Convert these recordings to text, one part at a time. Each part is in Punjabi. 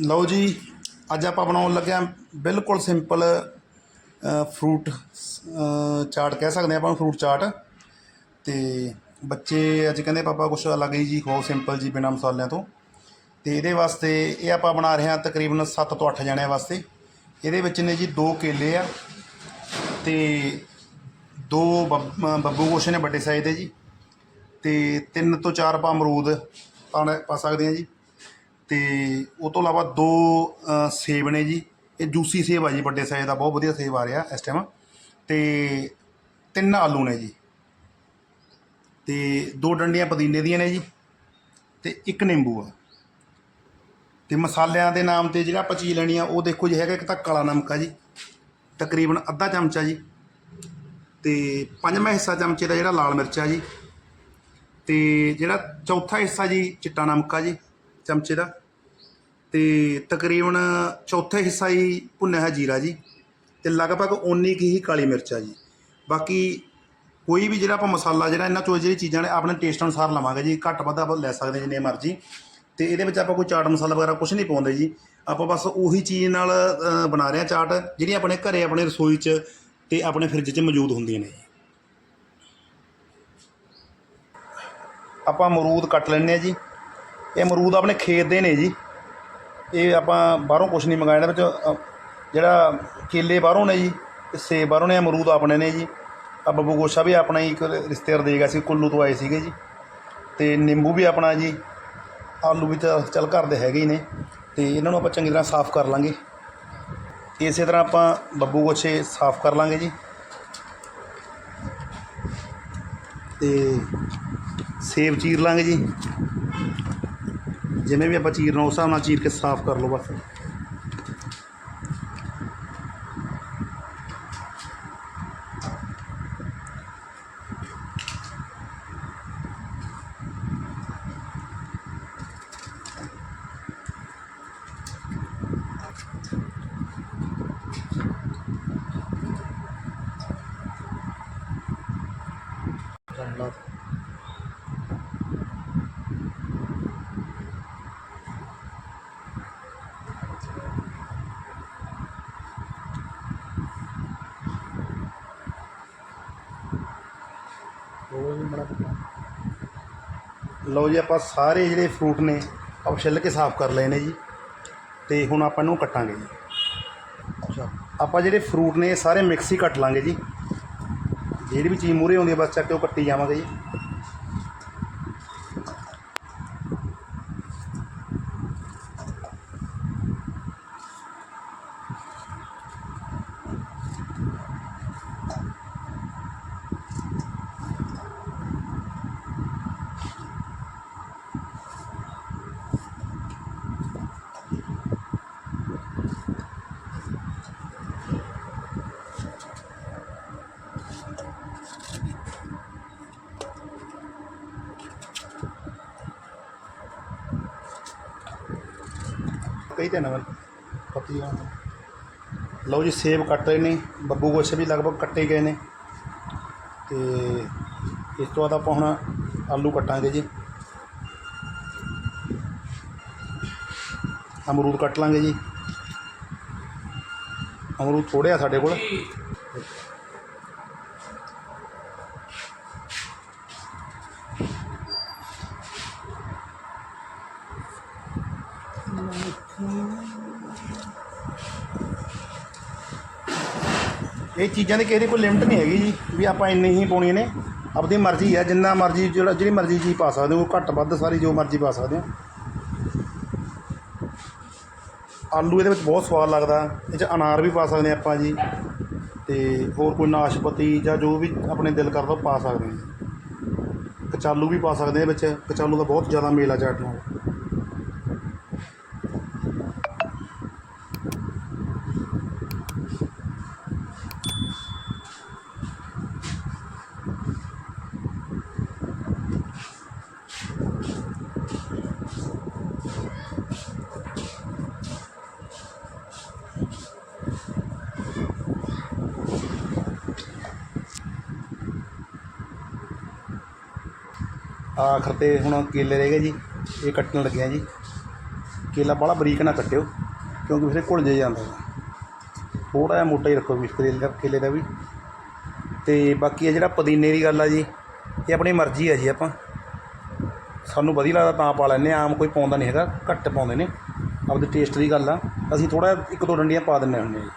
ਲਓ ਜੀ, ਅੱਜ ਆਪਾਂ ਬਣਾਉਣ ਲੱਗੇ ਹਾਂ ਬਿਲਕੁਲ ਸਿੰਪਲ ਫਰੂਟ ਚਾਟ ਕਹਿ ਸਕਦੇ ਹਾਂ ਆਪਾਂ ਫਰੂਟ ਚਾਟ। ਤੇ ਬੱਚੇ ਅੱਜ ਕਹਿੰਦੇ ਪਾਪਾ ਕੁਛ ਅਲੱਗ ਹੀ ਜੀ ਖਵਾਓ ਸਿੰਪਲ ਜੀ ਬਿਨਾਂ ਮਸਾਲਿਆਂ ਤੋਂ। ਤੇ ਇਹਦੇ ਵਾਸਤੇ ਇਹ ਆਪਾਂ ਬਣਾ ਰਹੇ ਹਾਂ ਤਕਰੀਬਨ 7 ਤੋਂ 8 ਜਣਿਆਂ ਵਾਸਤੇ। ਇਹਦੇ ਵਿੱਚ ਨੇ ਜੀ ਦੋ ਕੇਲੇ ਆ ਤੇ ਦੋ ਬੱਬ- ਬੱਬੂ ਗੋਸ਼ੇ ਨੇ ਵੱਡੇ ਸਾਈਜ਼ ਦੇ ਜੀ। ਤੇ ਤਿੰਨ ਤੋਂ ਚਾਰ ਆਪਾਂ ਅਮਰੂਦ ਪਾ ਸਕਦੇ ਹਾਂ ਜੀ। ਅਤੇ ਉਹ ਤੋਂ ਇਲਾਵਾ ਦੋ ਸੇਬ ਨੇ ਜੀ। ਇਹ ਜੂਸੀ ਸੇਬ ਆ ਜੀ, ਵੱਡੇ ਸਾਈਜ਼ ਦਾ, ਬਹੁਤ ਵਧੀਆ ਸੇਬ ਆ ਰਿਹਾ ਇਸ ਟਾਈਮ ਅਤੇ ਤਿੰਨ ਆਲੂ ਨੇ ਜੀ। ਅਤੇ ਦੋ ਡੰਡੀਆਂ ਪੁਦੀਨੇ ਦੀਆਂ ਨੇ ਜੀ ਅਤੇ ਇੱਕ ਨਿੰਬੂ ਆ। ਤੇ ਮਸਾਲਿਆਂ ਦੇ ਨਾਮ ਤੇ ਜਿਹੜਾ ਆਪਾਂ ਚੀਜ਼ ਲੈਣੀ ਆ, ਉਹ ਦੇਖੋ ਜੀ, ਹੈਗਾ ਇੱਕ ਤਾਂ ਕਾਲਾ ਨਮਕ ਆ ਜੀ। ਤਕਰੀਬਨ ਅੱਧਾ ਚਮਚਾ ਜੀ। ਤੇ ਪੰਜਵਾਂ ਹਿੱਸਾ ਚਮਚੇ ਦਾ ਜਿਹੜਾ ਲਾਲ ਮਿਰਚ ਆ ਜੀ। ਤੇ ਜਿਹੜਾ ਚੌਥਾ ਹਿੱਸਾ ਜੀ, ਚਿੱਟਾ ਨਮਕ ਆ ਜੀ। ਚਮਚੇ ਦਾ। ਤੇ ਤਕਰੀਬਨ ਚੌਥੇ ਹਿੱਸਾ ਹੀ ਭੁੰਨਿਆ ਹੈ ਜੀਰਾ ਜੀ। ਤੇ ਲਗਭਗ ਓਨੀ ਕੀ ਹੀ ਕਾਲੀ ਮਿਰਚ ਆ ਜੀ। ਬਾਕੀ ਕੋਈ ਵੀ ਜਿਹੜਾ ਆਪਾਂ ਮਸਾਲਾ ਜਿਹੜਾ ਇਹਨਾਂ ਚੋਂ ਜਿਹੜੀ ਚੀਜ਼ਾਂ ਨੇ, ਆਪਣੇ ਟੇਸਟ ਅਨੁਸਾਰ ਲਵਾਂਗੇ ਜੀ। ਘੱਟ ਵੱਧ ਆਪਾਂ ਲੈ ਸਕਦੇ ਜਿੰਨੇ ਮਰਜ਼ੀ। ਤੇ ਇਹਦੇ ਵਿੱਚ ਆਪਾਂ ਕੋਈ ਚਾਟ ਮਸਾਲਾ ਵਗੈਰਾ ਕੁਝ ਨਹੀਂ ਪਾਉਂਦੇ ਜੀ। ਆਪਾਂ ਬਸ ਉਹੀ ਚੀਜ਼ ਨਾਲ ਬਣਾ ਰਹੇ ਹਾਂ ਚਾਟ, ਜਿਹੜੀ ਆਪਣੇ ਘਰੇ ਆਪਣੇ ਰਸੋਈ 'ਚ ਤੇ ਆਪਣੇ ਫ੍ਰਿਜ 'ਚ ਮੌਜੂਦ ਹੁੰਦੀਆਂ ਨੇ ਜੀ। ਆਪਾਂ ਅਮਰੂਦ ਕੱਟ ਲੈਣੇ ਆ ਜੀ। ਇਹ ਅਮਰੂਦ ਆਪਣੇ ਖੇਤ ਦੇ ਨੇ ਜੀ। ਇਹ ਆਪਾਂ ਬਾਹਰੋਂ ਕੁਝ ਨਹੀਂ ਮੰਗਾਇਆ, ਇਹਦੇ ਵਿੱਚ ਜਿਹੜਾ ਕੇਲੇ ਬਾਹਰੋਂ ਨੇ ਜੀ, ਤੇ ਸੇਬ ਬਾਹਰੋਂ ਨੇ, ਅਮਰੂਦ ਆਪਣੇ ਨੇ ਜੀ। ਆ ਬੱਬੂ ਗੋਸ਼ਾ ਵੀ ਆਪਣਾ ਹੀ ਇੱਕ ਰਿਸ਼ਤੇਦਾਰ ਦੇ ਗਿਆ ਸੀ, ਕੁੱਲੂ ਤੋਂ ਆਏ ਸੀਗੇ ਜੀ। ਤੇ ਨਿੰਬੂ ਵੀ ਆਪਣਾ ਜੀ, ਆਲੂ ਵੀ ਤਾਂ ਚੱਲ ਘਰ ਦੇ ਹੈਗੇ ਹੀ ਨੇ, ਤੇ ਇਹਨਾਂ ਨੂੰ ਆਪਾਂ ਚੰਗੀ ਤਰ੍ਹਾਂ ਸਾਫ਼ ਕਰ ਲਾਂਗੇ। ਇਸੇ ਤਰ੍ਹਾਂ ਆਪਾਂ ਬੱਬੂ ਗੋਸ਼ੇ ਸਾਫ਼ ਕਰ ਲਾਂਗੇ ਜੀ। ਤੇ ਸੇਬ ਚੀਰ ਲਾਂਗੇ ਜੀ। ਜਿਵੇਂ ਵੀ ਆਪਾਂ ਚੀਰਨਾ ਉਸ ਹਿਸਾਬ ਨਾਲ ਚੀਰ ਕੇ ਸਾਫ਼ ਕਰ ਲਓ ਬਸ। ਲਓ ਜੀ, ਆਪਾਂ ਸਾਰੇ ਜਿਹੜੇ ਫਰੂਟ ਨੇ, ਆਪਾਂ ਛਿੱਲ ਕੇ ਸਾਫ਼ ਕਰ ਲਏ ਨੇ ਜੀ। ਤੇ ਹੁਣ ਆਪਾਂ ਇਹਨੂੰ ਕੱਟਾਂਗੇ ਜੀ। ਅੱਛਾ, ਆਪਾਂ ਜਿਹੜੇ ਫਰੂਟ ਨੇ, ਇਹ ਸਾਰੇ ਮਿਕਸ ਹੀ ਕੱਟ ਲਾਂਗੇ ਜੀ। ਜਿਹੜੀ ਵੀ ਚੀਜ਼ ਮੂਰੇ ਆਉਂਦੀ ਹੈ ਬਸ ਚੱਕ ਕੇ ਉਹ ਕੱਟੀ ਜਾਵਾਂਗੇ ਜੀ। ਕਈ ਤੇ ਨਵਲ, ਪੱਤੀ ਲਓ ਜੀ, ਸੇਬ ਕੱਟ ਰਹੇ ਨੇ, ਬੱਬੂ ਗੋਸ਼ੇ ਵੀ ਲਗਭਗ ਕੱਟੇ ਗਏ ਨੇ। ਤੇ ਇਸ ਤੋਂ ਬਾਅਦ ਆਪਾਂ ਹੁਣ ਆਲੂ ਕੱਟਾਂਗੇ ਜੀ। ਅਮਰੂਦ ਕੱਟ ਲਾਂਗੇ ਜੀ। ਅਮਰੂਦ ਥੋੜੇ ਆ ਸਾਡੇ ਕੋਲ। ਇਹ ਚੀਜ਼ਾਂ ਦੀ ਕਿਸੇ ਦੀ ਕੋਈ ਲਿਮਟ ਨਹੀਂ ਹੈਗੀ ਜੀ, ਵੀ ਆਪਾਂ ਇੰਨੇ ਹੀ ਪਾਉਣੀਆਂ ਨੇ। ਆਪਣੀ ਮਰਜ਼ੀ ਹੈ ਜਿੰਨਾ ਮਰਜ਼ੀ ਜਿਹੜਾ ਜਿਹੜੀ ਮਰਜ਼ੀ ਚੀਜ਼ ਪਾ ਸਕਦੇ ਹੋ, ਉਹ ਘੱਟ ਵੱਧ ਸਾਰੀ ਜੋ ਮਰਜ਼ੀ ਪਾ ਸਕਦੇ ਹੋ। ਆਲੂ ਇਹਦੇ ਵਿੱਚ ਬਹੁਤ ਸਵਾਦ ਲੱਗਦਾ, ਇਹ 'ਚ ਅਨਾਰ ਵੀ ਪਾ ਸਕਦੇ ਹਾਂ ਆਪਾਂ ਜੀ, ਤੇ ਹੋਰ ਕੋਈ ਨਾਸ਼ਪਤੀ ਜਾਂ ਜੋ ਵੀ ਆਪਣੇ ਦਿਲ ਕਰਦਾ ਪਾ ਸਕਦੇ ਹਾਂ ਕਚਾਲੂ ਵੀ ਪਾ ਸਕਦੇ ਹਾਂ ਵਿੱਚ, ਕਚਾਲੂ ਦਾ ਬਹੁਤ ਜ਼ਿਆਦਾ ਮੇਲ ਆ ਚਾਟ ਨਾਲ ਆਖਰ ਤੇ ਹੁਣ ਕੇਲੇ ਰਹਿ ਗਏ ਜੀ, ਇਹ ਕੱਟਣ ਲੱਗਿਆ ਜੀ। ਕੇਲਾ ਬਾਹਲਾ ਬਰੀਕ ਨਾ ਕੱਟਿਓ, ਕਿਉਂਕਿ ਫਿਰ ਘੁਲ ਜੇ ਜਾਂਦਾ ਥੋੜਾ ਜਿਹਾ ਮੋਟਾ ਹੀ ਰੱਖੋ ਵੀ ਕੇਲੇ ਦਾ ਕੇਲੇ ਦਾ ਵੀ। ਤੇ ਬਾਕੀ ਇਹ ਜਿਹੜਾ ਪੁਦੀਨੇ ਦੀ ਗੱਲ ਆ ਜੀ, ਇਹ ਆਪਣੀ ਮਰਜ਼ੀ ਹੈ ਜੀ ਆਪਾਂ। ਸਾਨੂੰ ਵਧੀਆ ਲੱਗਦਾ ਤਾਂ ਪਾ ਲੈਂਦੇ ਹਾਂ ਆਮ ਕੋਈ ਪਾਉਂਦਾ ਨਹੀਂ ਹੈਗਾ, ਘੱਟ ਪਾਉਂਦੇ ਨੇ। ਆਪਦੇ ਟੇਸਟ ਦੀ ਗੱਲ ਆ। ਅਸੀਂ ਥੋੜਾ ਇੱਕ ਦੋ ਡੰਡੀਆਂ ਪਾ ਦਿੰਦੇ ਹੁੰਦੇ ਹਾਂ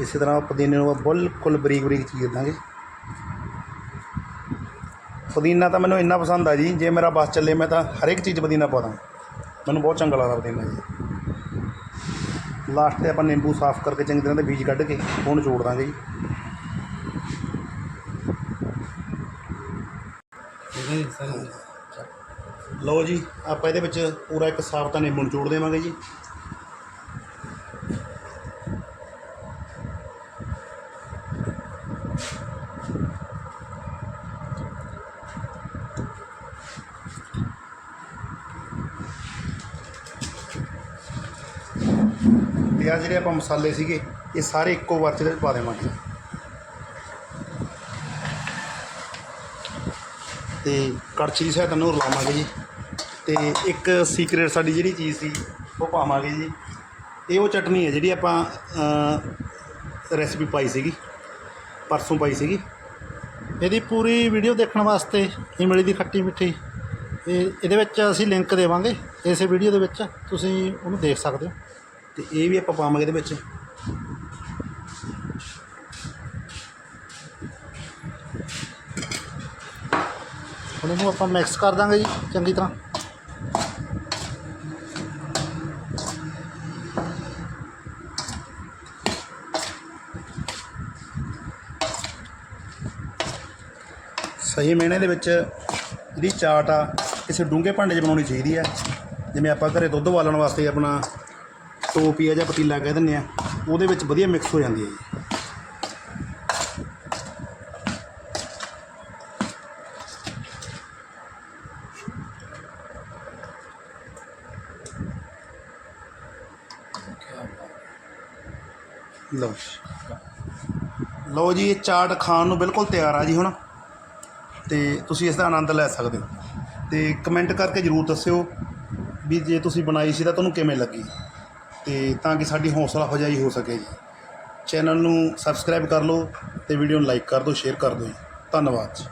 ਇਸੇ ਤਰ੍ਹਾਂ ਪੁਦੀਨੇ ਨੂੰ ਬਿਲਕੁਲ ਬਰੀਕ ਬਰੀਕ ਚੀਰ ਦਾਂਗੇ। ਪੁਦੀਨਾ ਤਾਂ ਮੈਨੂੰ ਇੰਨਾ ਪਸੰਦ ਆ ਜੀ, ਜੇ ਮੇਰਾ ਬਸ ਚੱਲੇ ਮੈਂ ਤਾਂ ਹਰ ਇੱਕ ਚੀਜ਼ ਪੁਦੀਨਾ ਪਾ ਦਾਂ ਮੈਨੂੰ ਬਹੁਤ ਚੰਗਾ ਲੱਗਦਾ ਪੁਦੀਨਾ ਜੀ। ਲਾਸਟ ਤੇ ਆਪਾਂ ਨਿੰਬੂ ਸਾਫ਼ ਕਰਕੇ ਚੰਗੀ ਤਰ੍ਹਾਂ ਦੇ ਬੀਜ ਕੱਢ ਕੇ ਉਹਨੂੰ ਜੋੜ ਦਾਂਗੇ ਜੀ। ਲਓ ਜੀ, ਆਪਾਂ ਇਹਦੇ ਵਿੱਚ ਪੂਰਾ ਇੱਕ ਸਾਫ਼ ਨਿੰਬੂ ਨੂੰ ਜੋੜ ਦੇਵਾਂਗੇ ਜੀ। ਆ ਜਿਹੜੇ ਆਪਾਂ ਮਸਾਲੇ ਸੀਗੇ, ਇਹ ਸਾਰੇ ਇੱਕੋ ਵਾਰ ਚ ਇਹਦੇ ਵਿੱਚ ਪਾ ਦੇਵਾਂਗੇ। ਤੇ ਕੜਛੀ ਦੀ ਸਹਾਇਤਾ ਨੂੰ ਰਲਾਵਾਂਗੇ ਜੀ। ਤੇ ਇੱਕ ਸੀਕ੍ਰੇਟ ਸਾਡੀ ਜਿਹੜੀ ਚੀਜ਼ ਸੀ, ਉਹ ਪਾਵਾਂਗੇ ਜੀ। ਇਹ ਉਹ ਚਟਨੀ ਹੈ ਜਿਹੜੀ ਆਪਾਂ ਰੈਸਪੀ ਪਾਈ ਸੀਗੀ, ਪਰਸੋਂ ਪਾਈ ਸੀਗੀ। ਇਹਦੀ ਪੂਰੀ ਵੀਡੀਓ ਦੇਖਣ ਵਾਸਤੇ ਇਮਲੀ ਦੀ ਖੱਟੀ ਮਿੱਠੀ। ਇਹ, ਇਹਦੇ ਵਿੱਚ ਅਸੀਂ ਲਿੰਕ ਦੇਵਾਂਗੇ, ਇਸੇ ਵੀਡੀਓ ਦੇ ਵਿੱਚ ਤੁਸੀਂ ਉਹਨੂੰ ਦੇਖ ਸਕਦੇ ਹੋ। ਤੇ ਇਹ ਵੀ ਆਪਾਂ ਪਾਵਾਂਗੇ ਇਹਦੇ ਵਿੱਚ। ਹੁਣ ਇਹਨੂੰ ਆਪਾਂ ਮਿਕਸ ਕਰ ਦਾਂਗੇ ਜੀ, ਚੰਗੀ ਤਰ੍ਹਾਂ। ਸਹੀ ਮੈਨੇ ਦੇ ਵਿੱਚ ਜਿਹੜੀ ਚਾਟ ਆ, ਕਿਸੇ ਡੂੰਘੇ ਭਾਂਡੇ 'ਚ ਬਣਾਉਣੀ ਚਾਹੀਦੀ ਆ। ਜਿਵੇਂ ਆਪਾਂ ਘਰੇ ਦੁੱਧ ਉਬਾਲਣ ਵਾਸਤੇ ਆਪਣਾ ਟੋਪੀਆ ਜਾਂ ਪਤੀਲਾ ਕਹਿ ਦਿੰਦੇ ਆ, ਉਹਦੇ ਵਿੱਚ ਵਧੀਆ ਮਿਕਸ ਹੋ ਜਾਂਦੀ ਹੈ ਜੀ। ਲਓ ਲਓ ਜੀ, ਇਹ ਚਾਟ ਖਾਣ ਨੂੰ ਬਿਲਕੁਲ ਤਿਆਰ ਆ ਜੀ ਹੁਣ। ਤੇ ਤੁਸੀਂ ਇਸ ਦਾ ਆਨੰਦ ਲੈ ਸਕਦੇ ਹੋ। ਤੇ ਕਮੈਂਟ ਕਰਕੇ ਜਰੂਰ ਦੱਸਿਓ ਵੀ ਜੇ ਤੁਸੀਂ ਬਣਾਈ ਸੀ ਤਾਂ ਤੁਹਾਨੂੰ ਕਿਵੇਂ ਲੱਗੀ? ਤੇ ਤਾਂ ਕਿ ਸਾਡੀ ਹੌਸਲਾ ਅਫਜ਼ਾਈ ਹੋ ਸਕੇ ਜੀ। ਚੈਨਲ ਨੂੰ ਸਬਸਕ੍ਰਾਈਬ ਕਰ ਲਓ ਤੇ ਵੀਡੀਓ ਨੂੰ ਲਾਈਕ ਕਰ ਦਿਓ ਸ਼ੇਅਰ ਕਰ ਦਿਓ ਜੀ। ਧੰਨਵਾਦ ਜੀ।